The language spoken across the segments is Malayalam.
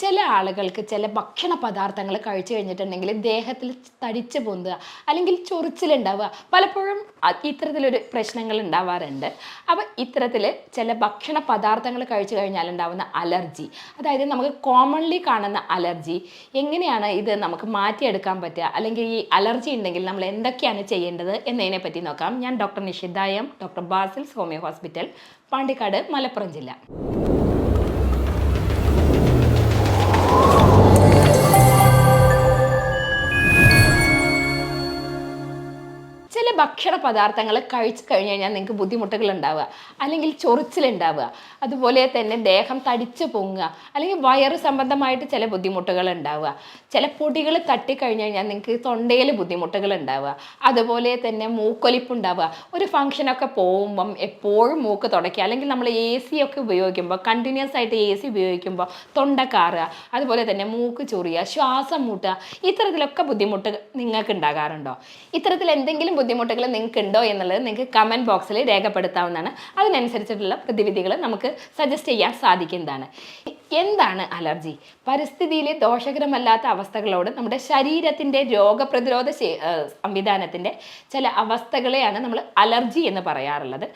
ചില ആളുകൾക്ക് ചില ഭക്ഷണ പദാർത്ഥങ്ങൾ കഴിച്ചു കഴിഞ്ഞിട്ടുണ്ടെങ്കിൽ ദേഹത്തിൽ തടിച്ച് പൊന്തുക അല്ലെങ്കിൽ ചൊറിച്ചിലുണ്ടാവുക. പലപ്പോഴും ഇത്തരത്തിലൊരു പ്രശ്നങ്ങൾ ഉണ്ടാവാറുണ്ട്. അപ്പോൾ ഇത്തരത്തിൽ ചില ഭക്ഷണ പദാർത്ഥങ്ങൾ കഴിച്ചു കഴിഞ്ഞാൽ ഉണ്ടാവുന്ന അലർജി അതായത് നമുക്ക് കോമൺലി കാണുന്ന അലർജി എങ്ങനെയാണ് ഇത് നമുക്ക് മാറ്റിയെടുക്കാൻ പറ്റുക? അല്ലെങ്കിൽ ഈ അലർജി ഉണ്ടെങ്കിൽ നമ്മൾ എന്തൊക്കെയാണ് ചെയ്യേണ്ടത് എന്നതിനെ പറ്റി നോക്കാം. ഞാൻ ഡോക്ടർ നിഷിദായം doctor Basil's homeo hospital Pandikkad Malappuram ജില്ല. ചില ഭക്ഷണ പദാർത്ഥങ്ങൾ കഴിച്ചു കഴിഞ്ഞ് കഴിഞ്ഞാൽ നിങ്ങൾക്ക് ബുദ്ധിമുട്ടുകൾ ഉണ്ടാവുക അല്ലെങ്കിൽ ചൊറിച്ചിലുണ്ടാവുക. അതുപോലെ തന്നെ ദേഹം തടിച്ചു പൊങ്ങുക. അല്ലെങ്കിൽ വയറ് സംബന്ധമായിട്ട് ചില ബുദ്ധിമുട്ടുകൾ ഉണ്ടാവുക ചില പൊടികൾ തട്ടിക്കഴിഞ്ഞ് കഴിഞ്ഞാൽ നിങ്ങൾക്ക് തൊണ്ടയിൽ ബുദ്ധിമുട്ടുകൾ ഉണ്ടാവുക അതുപോലെ തന്നെ മൂക്കൊലിപ്പ് ഉണ്ടാവുക ഒരു ഫംഗ്ഷനൊക്കെ പോകുമ്പം എപ്പോഴും മൂക്ക് തുടയ്ക്കുക. അല്ലെങ്കിൽ നമ്മൾ എ സി ഒക്കെ ഉപയോഗിക്കുമ്പോൾ കണ്ടിന്യൂസ് ആയിട്ട് എ സി ഉപയോഗിക്കുമ്പോൾ തൊണ്ട കാറുക. അതുപോലെ തന്നെ മൂക്ക് ചൊറിയുക ശ്വാസം മുട്ടുക. ഇത്തരത്തിലൊക്കെ ബുദ്ധിമുട്ട് നിങ്ങൾക്ക് ഉണ്ടാകാറുണ്ടോ? ഇത്തരത്തിൽ എന്തെങ്കിലും ബുദ്ധിമുട്ടുകൾ നിങ്ങൾക്ക് ഉണ്ടോ എന്നുള്ളത് നിങ്ങൾക്ക് കമന്റ് ബോക്സിൽ രേഖപ്പെടുത്താവുന്നതാണ്. അതിനനുസരിച്ചിട്ടുള്ള പ്രതിവിധികൾ നമുക്ക് സജസ്റ്റ് ചെയ്യാൻ സാധിക്കുന്നതാണ്. എന്താണ് അലർജി? പരിസ്ഥിതിയിലെ ദോഷകരമല്ലാത്ത അവസ്ഥകളോട് നമ്മുടെ ശരീരത്തിന്റെ രോഗപ്രതിരോധ സംവിധാനത്തിന്റെ ചില അവസ്ഥകളെയാണ് നമ്മൾ അലർജി എന്ന് പറയാറുള്ളത്.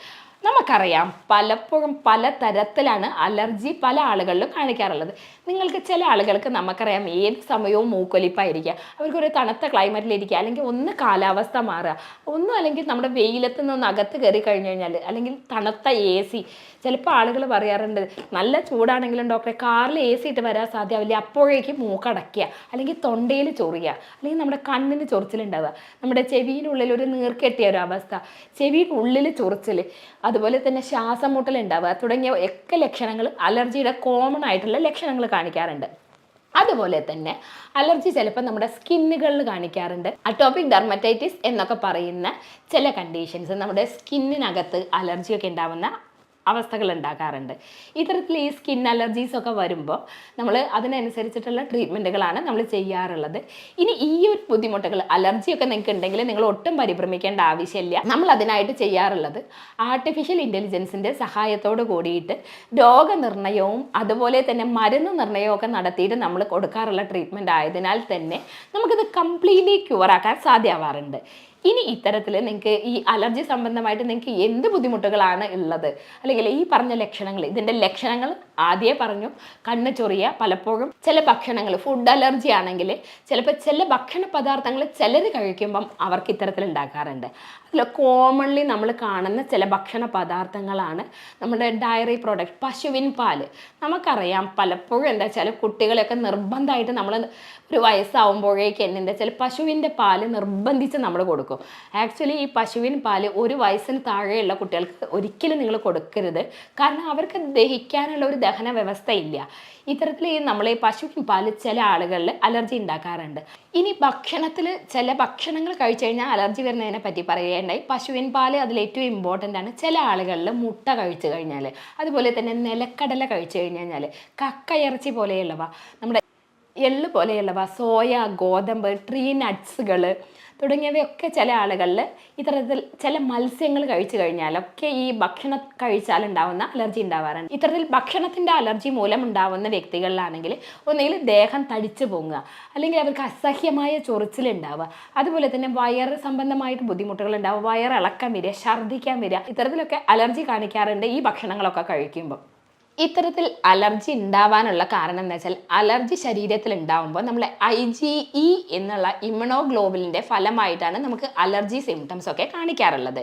നമുക്കറിയാം പലപ്പോഴും പല തരത്തിലാണ് അലർജി പല ആളുകളിലും കാണിക്കാറുള്ളത്. നിങ്ങൾക്ക് ചില ആളുകൾക്ക് നമുക്കറിയാം ഏത് സമയവും മൂക്കൊലിപ്പായിരിക്കുക അവർക്കൊരു തണുത്ത ക്ലൈമറ്റിലിരിക്കുക അല്ലെങ്കിൽ ഒന്ന് കാലാവസ്ഥ മാറുക ഒന്നും അല്ലെങ്കിൽ നമ്മുടെ വെയിലത്ത് നിന്ന് അകത്ത് കയറി കഴിഞ്ഞു കഴിഞ്ഞാൽ അല്ലെങ്കിൽ തണുത്ത എ സി ചിലപ്പോൾ ആളുകൾ പറയാറുണ്ട് നല്ല ചൂടാണെങ്കിലും ഡോക്ടറെ കാറിൽ എ സി ഇട്ട് വരാൻ സാധ്യമാവില്ല അപ്പോഴേക്കും മൂക്കടയ്ക്കുക അല്ലെങ്കിൽ തൊണ്ടയിൽ ചൊറിയുക അല്ലെങ്കിൽ നമ്മുടെ കണ്ണിന് ചൊറിച്ചിലുണ്ടാവുക. നമ്മുടെ ചെവിയിനുള്ളിൽ ഒരു നീർക്കെട്ടിയ ഒരു അവസ്ഥ ചെവിയുടെ ഉള്ളിൽ ചൊറിച്ചിൽ അതുപോലെ തന്നെ ശ്വാസം മുട്ടലുണ്ടാവുക തുടങ്ങിയ ഒക്കെ ലക്ഷണങ്ങൾ അലർജിയുടെ കോമൺ ആയിട്ടുള്ള ലക്ഷണങ്ങൾ കാണിക്കാറുണ്ട്. അതുപോലെ തന്നെ അലർജി ചിലപ്പോൾ നമ്മുടെ സ്കിന്നുകളിൽ കാണിക്കാറുണ്ട്. അറ്റോപിക് ഡെർമറ്റൈറ്റിസ് എന്നൊക്കെ പറയുന്ന ചില കണ്ടീഷൻസ് നമ്മുടെ സ്കിന്നിനകത്ത് അലർജിയൊക്കെ ഉണ്ടാവുന്ന അവസ്ഥകൾ ഉണ്ടാകാറുണ്ട് ഇത്തരത്തിൽ ഈ സ്കിൻ അലർജീസ് ഒക്കെ വരുമ്പോൾ നമ്മൾ അതിനനുസരിച്ചിട്ടുള്ള ട്രീറ്റ്മെന്റുകളാണ് നമ്മൾ ചെയ്യാറുള്ളത്. ഇനി ഈ ഒരു ബുദ്ധിമുട്ടുകൾ അലർജിയൊക്കെ നിങ്ങൾക്ക് ഉണ്ടെങ്കിൽ നിങ്ങൾ ഒട്ടും പരിഭ്രമിക്കേണ്ട ആവശ്യമില്ല. നമ്മൾ അതിനായിട്ട് ചെയ്യാറുള്ളത് ആർട്ടിഫിഷ്യൽ ഇന്റലിജൻസിന്റെ സഹായത്തോട് കൂടിയിട്ട് രോഗനിർണയവും അതുപോലെ തന്നെ മരുന്ന് നിർണയവും ഒക്കെ നടത്തിയിട്ട് നമ്മൾ കൊടുക്കാറുള്ള ട്രീറ്റ്മെന്റ് ആയതിനാൽ തന്നെ നമുക്കിത് കംപ്ലീറ്റ്ലി ക്യൂറാക്കാൻ സാധ്യമാവാറുണ്ട്. ഇനി ഇത്തരത്തിൽ നിങ്ങൾക്ക് ഈ അലർജി സംബന്ധമായിട്ട് നിങ്ങൾക്ക് എന്ത് ബുദ്ധിമുട്ടുകളാണ് ഉള്ളത്? അല്ലെങ്കിൽ ഈ പറഞ്ഞ ലക്ഷണങ്ങൾ ഇതിന്റെ ലക്ഷണങ്ങൾ ആദ്യമേ പറഞ്ഞു കണ്ണ് ചൊറിയ പലപ്പോഴും ചില ഭക്ഷണങ്ങൾ ഫുഡ് അലർജി ആണെങ്കിൽ ചിലപ്പോൾ ചില ഭക്ഷണ പദാർത്ഥങ്ങൾ ചിലർ കഴിക്കുമ്പം അവർക്ക് ഇത്തരത്തിൽ ഉണ്ടാക്കാറുണ്ട്. അതിൽ കോമൺലി നമ്മൾ കാണുന്ന ചില ഭക്ഷണ പദാർത്ഥങ്ങളാണ് നമ്മുടെ ഡയറി പ്രോഡക്റ്റ് പശുവിൻ പാൽ. നമുക്കറിയാം പലപ്പോഴും എന്താ വെച്ചാൽ കുട്ടികളെയൊക്കെ നിർബന്ധമായിട്ട് നമ്മൾ ഒരു വയസ്സാവുമ്പോഴേക്ക് എന്താ ചില പശുവിന്റെ പാൽ നിർബന്ധിച്ച് നമ്മൾ കൊടുക്കും. ആക്ച്വലി ഈ പശുവിൻ പാൽ ഒരു വയസ്സിന് താഴെയുള്ള കുട്ടികൾക്ക് ഒരിക്കലും നിങ്ങൾ കൊടുക്കരുത്. കാരണം അവർക്ക് ദഹിക്കാനുള്ള ഒരു ദഹന വ്യവസ്ഥയില്ല ഇത്തരത്തിൽ ഈ നമ്മൾ പശുവിൻ പാൽ ചില ആളുകളിൽ അലർജി ഉണ്ടാക്കാറുണ്ട്. ഇനി ഭക്ഷണത്തിൽ ചില ഭക്ഷണങ്ങൾ കഴിച്ചു കഴിഞ്ഞാൽ അലർജി വരുന്നതിനെ പറ്റി പറയുകയുണ്ടായി പശുവിൻ പാൽ അതിൽ ഏറ്റവും ഇമ്പോർട്ടന്റ് ആണ്. ചില ആളുകളിൽ മുട്ട കഴിച്ചു കഴിഞ്ഞാൽ അതുപോലെ തന്നെ നിലക്കടല കഴിച്ചു കഴിഞ്ഞാൽ കക്കയിറച്ചി പോലെയുള്ളവ നമ്മുടെ എള്ള് പോലെയുള്ളവ സോയ ഗോതമ്പ് ട്രീ നട്ട്സുകൾ തുടങ്ങിയവയൊക്കെ ചില ആളുകളിൽ ഇത്തരത്തിൽ ചില മത്സ്യങ്ങൾ കഴിച്ചു കഴിഞ്ഞാലൊക്കെ ഈ ഭക്ഷണം കഴിച്ചാൽ ഉണ്ടാവുന്ന അലർജി ഉണ്ടാവാറുണ്ട്. ഇത്തരത്തിൽ ഭക്ഷണത്തിന്റെ അലർജി മൂലം ഉണ്ടാവുന്ന വ്യക്തികളിലാണെങ്കിൽ ഒന്നുകിൽ ദേഹം തടിച്ചു പൊങ്ങുക അല്ലെങ്കിൽ അവർക്ക് അസഹ്യമായ ചൊറിച്ചിലുണ്ടാവുക അതുപോലെ തന്നെ വയർ സംബന്ധമായിട്ട് ബുദ്ധിമുട്ടുകൾ ഉണ്ടാവുക വയറിളക്കം വരിക ഛർദ്ദിക്കാൻ വരിക ഇത്തരത്തിലൊക്കെ അലർജി കാണിക്കാറുണ്ട് ഈ ഭക്ഷണങ്ങളൊക്കെ കഴിക്കുമ്പോൾ ഇത്തരത്തിൽ അലർജി ഉണ്ടാവാനുള്ള കാരണം എന്താ വെച്ചാൽ അലർജി ശരീരത്തിൽ ഉണ്ടാവുമ്പോൾ നമ്മൾ ഐ ജി ഇ എന്നുള്ള ഇമ്യൂണോഗ്ലോബിലിന്റെ ഫലമായിട്ടാണ് നമുക്ക് അലർജി സിംറ്റംസ് ഒക്കെ കാണിക്കാറുള്ളത്.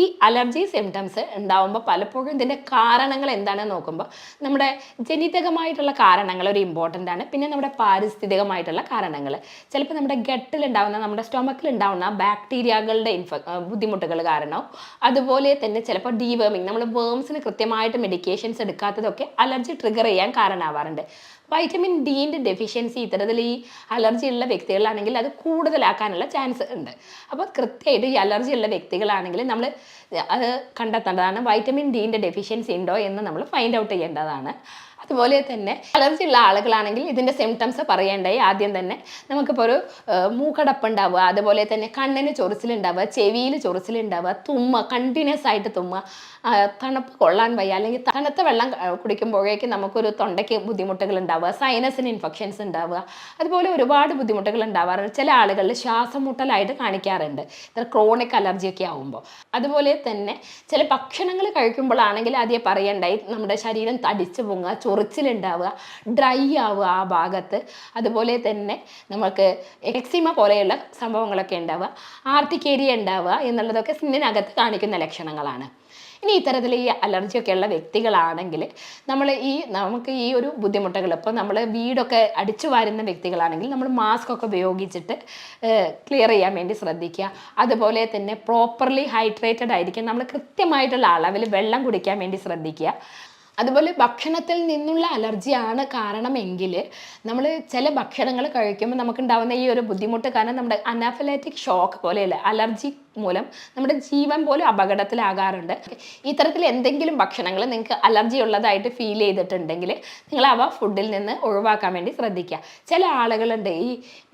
ഈ അലർജി സിംറ്റംസ് ഉണ്ടാവുമ്പോൾ പലപ്പോഴും ഇതിന്റെ കാരണങ്ങൾ എന്താണെന്ന് നോക്കുമ്പോൾ നമ്മുടെ ജനിതകമായിട്ടുള്ള കാരണങ്ങൾ ഒരു ഇമ്പോർട്ടന്റ് ആണ്. പിന്നെ നമ്മുടെ പാരിസ്ഥിതികമായിട്ടുള്ള കാരണങ്ങൾ. ചിലപ്പോൾ നമ്മുടെ ഗട്ടിൽ ഉണ്ടാവുന്ന നമ്മുടെ സ്റ്റൊമക്കിൽ ഉണ്ടാവുന്ന ബാക്ടീരിയകളുടെ ഇൻഫ ബുദ്ധിമുട്ടുകൾ കാരണവും അതുപോലെ തന്നെ ചിലപ്പോൾ ഡീവേമിങ് നമ്മൾ വേംസിന് കൃത്യമായിട്ട് മെഡിക്കേഷൻസ് എടുക്കാത്തതൊക്കെ അലർജി ട്രിഗർ ചെയ്യാൻ കാരണമാവാറുണ്ട്. വൈറ്റമിൻ ഡീന്റെ ഡെഫിഷ്യൻസി ഇത്തരത്തിൽ ഈ അലർജി ഉള്ള വ്യക്തികളാണെങ്കിൽ അത് കൂടുതലാക്കാനുള്ള ചാൻസ് ഉണ്ട്. അപ്പോൾ കൃത്യമായിട്ട് ഈ അലർജി ഉള്ള വ്യക്തികളാണെങ്കിൽ നമ്മൾ അത് കണ്ടെത്തേണ്ടതാണ്. വൈറ്റമിൻ ഡീന്റെ ഡെഫിഷ്യൻസി ഉണ്ടോ എന്ന് നമ്മൾ ഫൈൻഡ് ഔട്ട് ചെയ്യേണ്ടതാണ്. അതുപോലെ തന്നെ അലർജി ഉള്ള ആളുകളാണെങ്കിൽ ഇതിന്റെ സിംറ്റംസ് പറയേണ്ടായി ആദ്യം തന്നെ നമുക്കിപ്പോൾ ഒരു ഏഹ്, മൂക്കടപ്പ് ഉണ്ടാവുക അതുപോലെ തന്നെ കണ്ണിന് ചൊറിച്ചിലുണ്ടാവുക ചെവിയിൽ ചൊറിച്ചിലുണ്ടാവുക തുമ്മ കണ്ടിന്യൂസ് ആയിട്ട് തുമ്മ തണുപ്പ് കൊള്ളാൻ വയ്യ അല്ലെങ്കിൽ തണുത്ത വെള്ളം കുടിക്കുമ്പോഴേക്ക് കുടിക്കുമ്പോഴേക്കും നമുക്കൊരു തൊണ്ടയ്ക്ക് ബുദ്ധിമുട്ടുകൾ ഉണ്ടാവുക സൈനസിന് ഇൻഫെക്ഷൻസ് ഉണ്ടാവുക അതുപോലെ ഒരുപാട് ബുദ്ധിമുട്ടുകൾ ഉണ്ടാവാറുണ്ട്. ചില ആളുകളിൽ ശ്വാസം മുട്ടലായിട്ട് കാണിക്കാറുണ്ട്. ഇത്ര ക്രോണിക് അലർജിയൊക്കെ ആവുമ്പോൾ. അതുപോലെ തന്നെ ചില ഭക്ഷണങ്ങൾ കഴിക്കുമ്പോഴാണെങ്കിൽ ആദ്യം പറയണ്ടായി നമ്മുടെ ശരീരം തടിച്ചു പൊങ്ങുക ചൊറിച്ചിലുണ്ടാവുക ഡ്രൈ ആവുക ആ ഭാഗത്ത്. അതുപോലെ തന്നെ നമുക്ക് എക്സിമ പോലെയുള്ള സംഭവങ്ങളൊക്കെ ഉണ്ടാവുക ആർത്തിക്കേരിയ ഉണ്ടാവുക എന്നുള്ളതൊക്കെ സ്കിന്നിനകത്ത് കാണിക്കുന്ന ലക്ഷണങ്ങളാണ്. ഇനി ഇത്തരത്തിൽ ഈ അലർജിയൊക്കെ ഉള്ള വ്യക്തികളാണെങ്കിൽ നമ്മൾ ഈ നമുക്ക് ഈ ഒരു ബുദ്ധിമുട്ടുകൾ ഇപ്പോൾ നമ്മൾ വീടൊക്കെ അടിച്ചു വാരുന്ന വ്യക്തികളാണെങ്കിൽ നമ്മൾ മാസ്ക് ഒക്കെ ഉപയോഗിച്ചിട്ട് ക്ലിയർ ചെയ്യാൻ വേണ്ടി ശ്രദ്ധിക്കുക. അതുപോലെ തന്നെ പ്രോപ്പർലി ഹൈഡ്രേറ്റഡ് ആയിരിക്കും നമ്മൾ കൃത്യമായിട്ടുള്ള അളവിൽ വെള്ളം കുടിക്കാൻ വേണ്ടി ശ്രദ്ധിക്കുക. അതുപോലെ ഭക്ഷണത്തിൽ നിന്നുള്ള അലർജിയാണ് കാരണമെങ്കിൽ നമ്മൾ ചില ഭക്ഷണങ്ങൾ കഴിക്കുമ്പോൾ നമുക്കുണ്ടാവുന്ന ഈ ഒരു ബുദ്ധിമുട്ട് കാരണം നമ്മുടെ അനാഫിലാറ്റിക് ഷോക്ക് പോലെയല്ല അലർജി മൂലം നമ്മുടെ ജീവൻ പോലും അപകടത്തിലാകാറുണ്ട്. ഇത്തരത്തിൽ എന്തെങ്കിലും ഭക്ഷണങ്ങൾ നിങ്ങൾക്ക് അലർജി ഉള്ളതായിട്ട് ഫീൽ ചെയ്തിട്ടുണ്ടെങ്കിൽ നിങ്ങൾ അവ ഫുഡിൽ നിന്ന് ഒഴിവാക്കാൻ വേണ്ടി ശ്രദ്ധിക്കുക. ചില ആളുകളുണ്ട് ഈ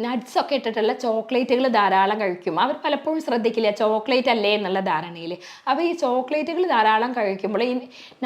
നട്ട്സ് ഒക്കെ ഇട്ടിട്ടുള്ള ചോക്ലേറ്റുകൾ ധാരാളം കഴിക്കും. അവർ പലപ്പോഴും ശ്രദ്ധിക്കില്ല ചോക്ലേറ്റ് അല്ലേ എന്നുള്ള ധാരണയിൽ. അപ്പോൾ ഈ ചോക്ലേറ്റുകൾ ധാരാളം കഴിക്കുമ്പോൾ ഈ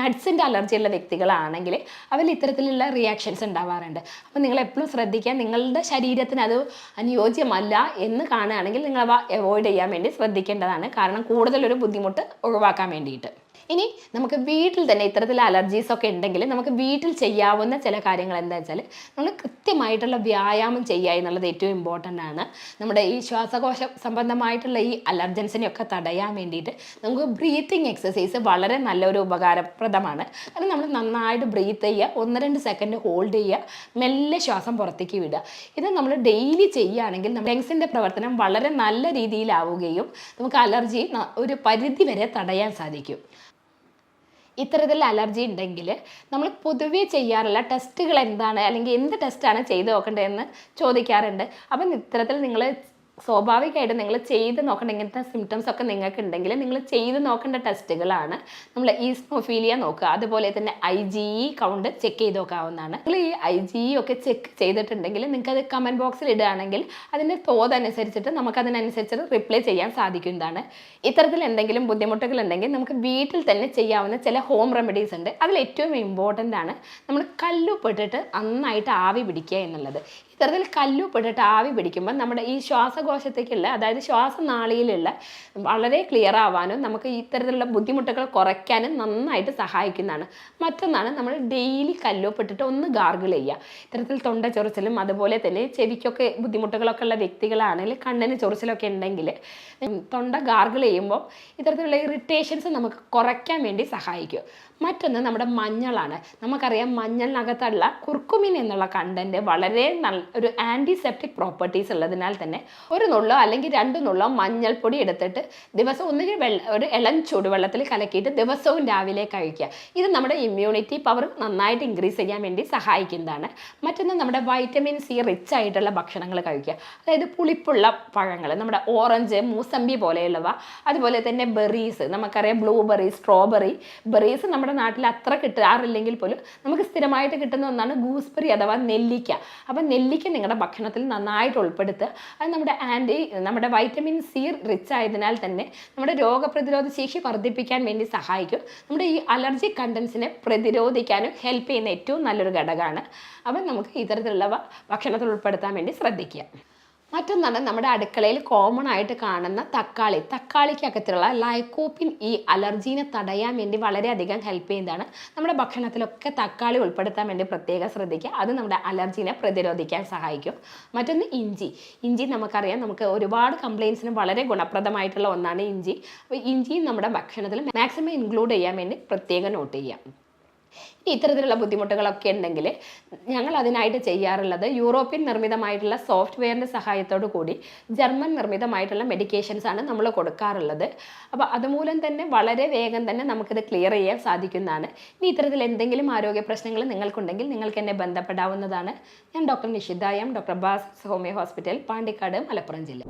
നട്ട്സിന്റെ അലർജി ഉള്ള വ്യക്തികളാണെങ്കിൽ അവരിൽ ഇത്തരത്തിലുള്ള റിയാക്ഷൻസ് ഉണ്ടാവാറുണ്ട്. അപ്പോൾ നിങ്ങൾ എപ്പോഴും ശ്രദ്ധിക്കുക നിങ്ങളുടെ ശരീരത്തിന് അത് അനുയോജ്യമല്ല എന്ന് കാണുകയാണെങ്കിൽ നിങ്ങൾ അവ അവോയ്ഡ് ചെയ്യാൻ വേണ്ടി ശ്രദ്ധിക്കേണ്ടതാണ്. കാരണം കൂടുതലൊരു ബുദ്ധിമുട്ട് ഒഴിവാക്കാൻ വേണ്ടിയിട്ട്. ഇനി നമുക്ക് വീട്ടിൽ തന്നെ ഇത്തരത്തിൽ അലർജീസ് ഒക്കെ ഉണ്ടെങ്കിൽ നമുക്ക് വീട്ടിൽ ചെയ്യാവുന്ന ചില കാര്യങ്ങൾ എന്താ വെച്ചാൽ നമ്മൾ കൃത്യമായിട്ടുള്ള വ്യായാമം ചെയ്യുക എന്നുള്ളത് ഏറ്റവും ഇമ്പോർട്ടന്റ് ആണ്. നമ്മുടെ ഈ ശ്വാസകോശ സംബന്ധമായിട്ടുള്ള ഈ അലർജൻസിനെയൊക്കെ തടയാൻ വേണ്ടിയിട്ട് നമുക്ക് ബ്രീത്തിങ് എക്സസൈസ് വളരെ നല്ലൊരു ഉപകാരപ്രദമാണ്. കാരണം നമ്മൾ നന്നായിട്ട് ബ്രീത്ത് ചെയ്യുക. ഒന്ന് രണ്ട് സെക്കൻഡ് ഹോൾഡ് ചെയ്യുക. മെല്ലെ ശ്വാസം പുറത്തേക്ക് വിടുക. ഇത് നമ്മൾ ഡെയിലി ചെയ്യുകയാണെങ്കിൽ ലങ്സിന്റെ പ്രവർത്തനം വളരെ നല്ല രീതിയിലാവുകയും നമുക്ക് അലർജി ഒരു പരിധി വരെ തടയാൻ സാധിക്കും. ഇത്തരത്തിൽ അലർജി ഉണ്ടെങ്കിൽ നമ്മൾ പൊതുവേ ചെയ്യാറുള്ള ടെസ്റ്റുകൾ എന്താണ്? അല്ലെങ്കിൽ എന്ത് ടെസ്റ്റാണ് ചെയ്ത് നോക്കേണ്ടതെന്ന് ചോദിക്കാറുണ്ട്. അപ്പം ഇത്തരത്തിൽ നിങ്ങൾ സ്വാഭാവികമായിട്ട് നിങ്ങൾ ചെയ്ത് നോക്കേണ്ട ഇങ്ങനത്തെ സിംറ്റംസ് ഒക്കെ നിങ്ങൾക്ക് ഉണ്ടെങ്കിൽ നിങ്ങൾ ചെയ്ത് നോക്കേണ്ട ടെസ്റ്റുകളാണ് നമ്മൾ ഈസ്മോഫീലിയ നോക്കുക. അതുപോലെ തന്നെ I G E count check ചെയ്ത് നോക്കാവുന്നതാണ്. നിങ്ങൾ ഈ ഐ ജി ഇ ഒക്കെ ചെക്ക് ചെയ്തിട്ടുണ്ടെങ്കിൽ നിങ്ങൾക്ക് അത് കമന്റ് ബോക്സിൽ ഇടുകയാണെങ്കിൽ അതിന്റെ തോതനുസരിച്ചിട്ട് നമുക്ക് അതിനനുസരിച്ച് റിപ്ലൈ ചെയ്യാൻ സാധിക്കുന്നതാണ്. ഇത്തരത്തിൽ എന്തെങ്കിലും ബുദ്ധിമുട്ടുകൾ ഉണ്ടെങ്കിൽ നമുക്ക് വീട്ടിൽ തന്നെ ചെയ്യാവുന്ന ചില ഹോം റെമഡീസ് ഉണ്ട്. അതിൽ ഏറ്റവും ഇമ്പോർട്ടന്റ് ആണ് നമ്മൾ കല്ലുപ്പിട്ടിട്ട് നന്നായിട്ട് ആവി പിടിക്കുക എന്നുള്ളത്. ഇത്തരത്തിൽ കല്ലുപ്പിട്ടിട്ട് ആവി പിടിക്കുമ്പോൾ നമ്മുടെ ഈ ശ്വാസകോശത്തേക്കുള്ള അതായത് ശ്വാസനാളിയിലുള്ള വളരെ ക്ലിയർ ആവാനും നമുക്ക് ഇത്തരത്തിലുള്ള ബുദ്ധിമുട്ടുകൾ കുറയ്ക്കാനും നന്നായിട്ട് സഹായിക്കുന്നതാണ്. മറ്റൊന്നാണ് നമ്മൾ ഡെയിലി കല്ലുപ്പിട്ടിട്ട് ഒന്ന് ഗാർഗിൾ ചെയ്യുക. ഇത്തരത്തിൽ തൊണ്ട ചൊറിച്ചിലും അതുപോലെ തന്നെ ചെവിക്കൊക്കെ ബുദ്ധിമുട്ടുകളൊക്കെ ഉള്ള വ്യക്തികളാണെങ്കിൽ കണ്ണിന് ചൊറിച്ചിലൊക്കെ ഉണ്ടെങ്കിൽ തൊണ്ട ഗാർഗിൾ ചെയ്യുമ്പോൾ ഇത്തരത്തിലുള്ള ഇറിറ്റേഷൻസ് നമുക്ക് കുറയ്ക്കാൻ വേണ്ടി സഹായിക്കും. മറ്റൊന്ന് നമ്മുടെ മഞ്ഞളാണ്. നമുക്കറിയാം മഞ്ഞളിനകത്തുള്ള കുർക്കുമിൻ എന്നുള്ള കണ്ടന്റ് വളരെ നല്ല ഒരു ആന്റിസെപ്റ്റിക് പ്രോപ്പർട്ടീസ് ഉള്ളതിനാൽ തന്നെ ഒരു നുള്ളോ അല്ലെങ്കിൽ രണ്ട് നുള്ളോ മഞ്ഞൾപ്പൊടി എടുത്തിട്ട് ദിവസം ഒന്നുകിൽ വെള്ള ഒരു ഇളം ചൂടുവെള്ളത്തിൽ കലക്കിയിട്ട് ദിവസവും രാവിലെ കഴിക്കുക. ഇത് നമ്മുടെ ഇമ്മ്യൂണിറ്റി പവർ നന്നായിട്ട് ഇൻക്രീസ് ചെയ്യാൻ വേണ്ടി സഹായിക്കുന്നതാണ്. മറ്റൊന്ന് നമ്മുടെ വൈറ്റമിൻ സി റിച്ച് ആയിട്ടുള്ള ഭക്ഷണങ്ങൾ കഴിക്കുക. അതായത് പുളിപ്പുള്ള പഴങ്ങൾ നമ്മുടെ ഓറഞ്ച് മൂസമ്പി പോലെയുള്ളവ അതുപോലെ തന്നെ ബെറീസ് നമുക്കറിയാം ബ്ലൂബെറി സ്ട്രോബെറി ബെറീസ് നമ്മുടെ നാട്ടിൽ അത്ര കിട്ടാറില്ലെങ്കിൽ പോലും നമുക്ക് സ്ഥിരമായിട്ട് കിട്ടുന്ന ഒന്നാണ് ഗൂസ്ബെറി അഥവാ നെല്ലിക്ക. അപ്പം നെല്ലിക്ക നിങ്ങളുടെ ഭക്ഷണത്തിൽ നന്നായിട്ട് ഉൾപ്പെടുത്തുക അത് നമ്മുടെ ആന്റി നമ്മുടെ വൈറ്റമിൻ സി റിച്ച് ആയതിനാൽ തന്നെ നമ്മുടെ രോഗപ്രതിരോധ ശേഷി വർദ്ധിപ്പിക്കാൻ വേണ്ടി സഹായിക്കും. നമ്മുടെ ഈ അലർജി കണ്ടൻസിനെ പ്രതിരോധിക്കാനും ഹെൽപ്പ് ചെയ്യുന്ന ഏറ്റവും നല്ലൊരു ഘടകമാണ്. അപ്പം നമുക്ക് ഇത്തരത്തിലുള്ളവ ഭക്ഷണത്തിൽ ഉൾപ്പെടുത്താൻ വേണ്ടി ശ്രദ്ധിക്കുക. മറ്റൊന്നാണ് നമ്മുടെ അടുക്കളയിൽ കോമൺ ആയിട്ട് കാണുന്ന തക്കാളി. തക്കാളിക്കകത്തുള്ള ലൈക്കോപ്പിൻ ഈ അലർജീനെ തടയാൻ വേണ്ടി വളരെയധികം ഹെൽപ്പ് ചെയ്യുന്നതാണ്. നമ്മുടെ ഭക്ഷണത്തിലൊക്കെ തക്കാളി ഉൾപ്പെടുത്താൻ വേണ്ടി പ്രത്യേകം ശ്രദ്ധിക്കുക. അത് നമ്മുടെ അലർജീനെ പ്രതിരോധിക്കാൻ സഹായിക്കും. മറ്റൊന്ന് ഇഞ്ചി. ഇഞ്ചി നമുക്കറിയാം നമുക്ക് ഒരുപാട് കംപ്ലയിൻസിന് വളരെ ഗുണപ്രദമായിട്ടുള്ള ഒന്നാണ് ഇഞ്ചി. അപ്പോൾ ഇഞ്ചിയും നമ്മുടെ ഭക്ഷണത്തിൽ മാക്സിമം ഇൻക്ലൂഡ് ചെയ്യാൻ വേണ്ടി പ്രത്യേകം നോട്ട് ചെയ്യാം. ഇനി ഇത്തരത്തിലുള്ള ബുദ്ധിമുട്ടുകളൊക്കെ ഉണ്ടെങ്കിൽ ഞങ്ങൾ അതിനായിട്ട് ചെയ്യാറുള്ളത് യൂറോപ്യൻ നിർമ്മിതമായിട്ടുള്ള സോഫ്റ്റ്വെയറിന്റെ സഹായത്തോടു കൂടി ജർമ്മൻ നിർമ്മിതമായിട്ടുള്ള മെഡിക്കേഷൻസ് ആണ് നമ്മൾ കൊടുക്കാറുള്ളത്. അപ്പോൾ അതുമൂലം തന്നെ വളരെ വേഗം തന്നെ നമുക്കിത് ക്ലിയർ ചെയ്യാൻ സാധിക്കുന്നതാണ്. ഇനി ഇത്തരത്തിൽ എന്തെങ്കിലും ആരോഗ്യ പ്രശ്നങ്ങൾ നിങ്ങൾക്കുണ്ടെങ്കിൽ നിങ്ങൾക്ക് എന്നെ ബന്ധപ്പെടാവുന്നതാണ്. ഞാൻ ഡോക്ടർ എം ഡോക്ടർ ബാസ് ഹോമിയോ ഹോസ്പിറ്റൽ പാണ്ടിക്കാട് മലപ്പുറം ജില്ല.